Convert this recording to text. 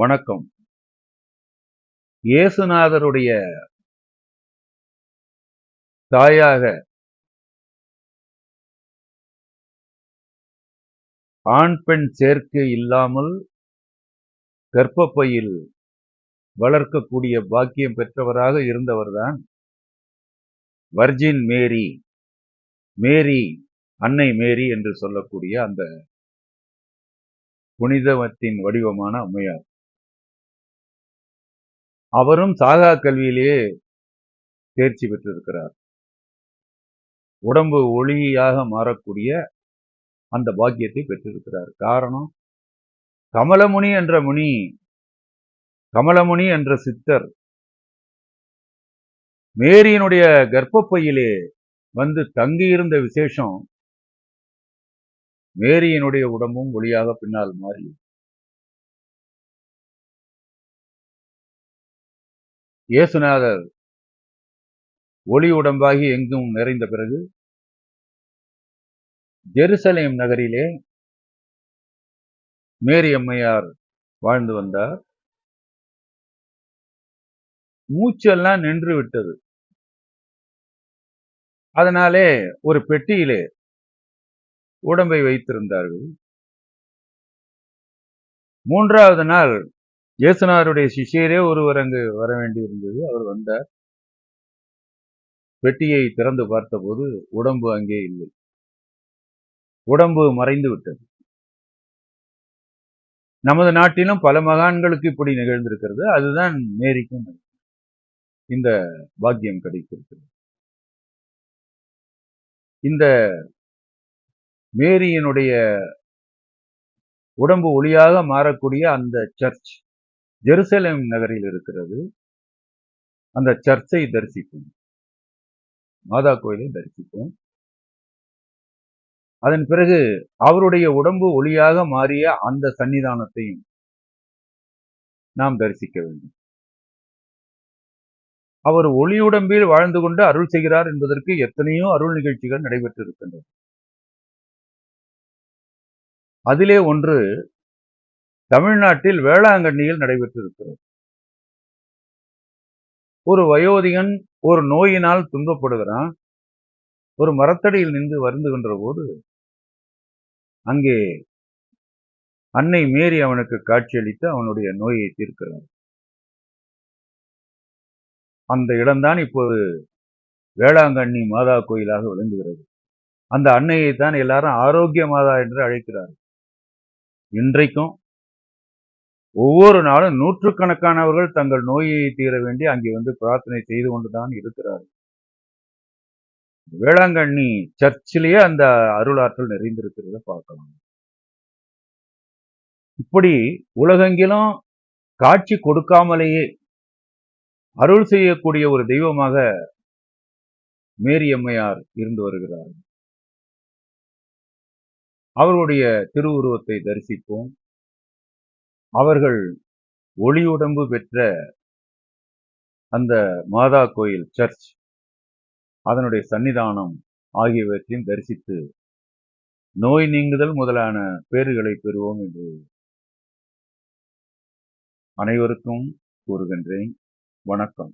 வணக்கம். இயேசுநாதருடைய தாயாக ஆண் பெண் சேர்க்கை இல்லாமல் கர்ப்பப்பையில் வளர்க்கக்கூடிய பாக்கியம் பெற்றவராக இருந்தவர்தான் வர்ஜின் மேரி. மேரி அன்னை மேரி என்று சொல்லக்கூடிய அந்த புனிதவத்தின் வடிவமான அம்மையார். அவரும் சாகா கல்வியிலேயே தேர்ச்சி பெற்றிருக்கிறார். உடம்பு ஒளியாக மாறக்கூடிய அந்த பாக்கியத்தை பெற்றிருக்கிறார். காரணம் கமலமுனி என்ற முனி கமலமுனி என்ற சித்தர் மேரியினுடைய கர்ப்பப்பையிலே வந்து தங்கியிருந்த விசேஷம் மேரியினுடைய உடம்பும் ஒளியாக பின்னால் மாறி இயேசுநாதர் ஒளி உடம்பாகி எங்கும் நிறைந்த பிறகு ஜெருசலேம் நகரிலே மேரி அம்மையார் வாழ்ந்து வந்தார். மூச்செல்லாம் நின்று விட்டது. அதனாலே ஒரு பெட்டியிலே உடம்பை வைத்திருந்தார்கள். மூன்றாவது நாள் இயேசுனாருடைய சிஷியரே ஒருவர் அங்கு வர வேண்டியிருந்தது. அவர் வந்தார். பெட்டியை திறந்து பார்த்தபோது உடம்பு அங்கே இல்லை. உடம்பு மறைந்து விட்டது. நமது நாட்டிலும் பல மகான்களுக்கு இப்படி நிகழ்ந்திருக்கிறது. அதுதான் மேரிக்கும் இந்த பாக்கியம் கிடைத்திருக்கிறது. இந்த மேரியினுடைய உடம்பு ஒளியாக மாறக்கூடிய அந்த சர்ச் ஜெருசலேம் நகரில் இருக்கிறது. அந்த சர்ச்சை தரிசிப்போம். மாதா கோயிலை தரிசிப்போம். அதன் பிறகு அவருடைய உடம்பு ஒளியாக மாறிய அந்த சன்னிதானத்தையும் நாம் தரிசிக்க வேண்டும். அவர் ஒளியுடம்பில் வாழ்ந்து கொண்டு அருள் செய்கிறார் என்பதற்கு எத்தனையோ அருள் நிகழ்ச்சிகள் நடைபெற்றிருக்கின்றன. அதிலே ஒன்று தமிழ்நாட்டில் வேளாங்கண்ணியில் நடைபெற்றிருக்கிறது. ஒரு வயோதிகன் ஒரு நோயினால் துன்பப்படுகிறான். ஒரு மரத்தடியில் நின்று வருந்துகின்ற போது அங்கே அன்னை மேரி அவனுக்கு காட்சியளித்து அவனுடைய நோயை தீர்க்கிறார். அந்த இடம்தான் இப்போது வேளாங்கண்ணி மாதா கோயிலாக விளங்குகிறது. அந்த அன்னையை தான் எல்லாரும் ஆரோக்கிய மாதா என்று அழைக்கிறார்கள். இன்றைக்கும் ஒவ்வொரு நாளும் நூற்றுக்கணக்கானவர்கள் தங்கள் நோயை தீர வேண்டி அங்கே வந்து பிரார்த்தனை செய்து கொண்டுதான் இருக்கிறார்கள். வேளாங்கண்ணி சர்ச்சிலேயே அந்த அருளாற்றல் நிறைந்திருக்கிறத பார்க்கலாம். இப்படி உலகெங்கிலும் காட்சி கொடுக்காமலேயே அருள் செய்யக்கூடிய ஒரு தெய்வமாக மேரி அம்மையார் இருந்து வருகிறார். அவருடைய திருவுருவத்தை தரிசிப்போம். அவர்கள் ஒளியுடம்பு பெற்ற அந்த மாதா கோயில் சர்ச் அதனுடைய சன்னிதானம் ஆகியவற்றையும் தரிசித்து நோய் நீங்குதல் முதலான பேறுகளை பெறுவோம் என்று அனைவருக்கும் கூறுகின்றேன். வணக்கம்.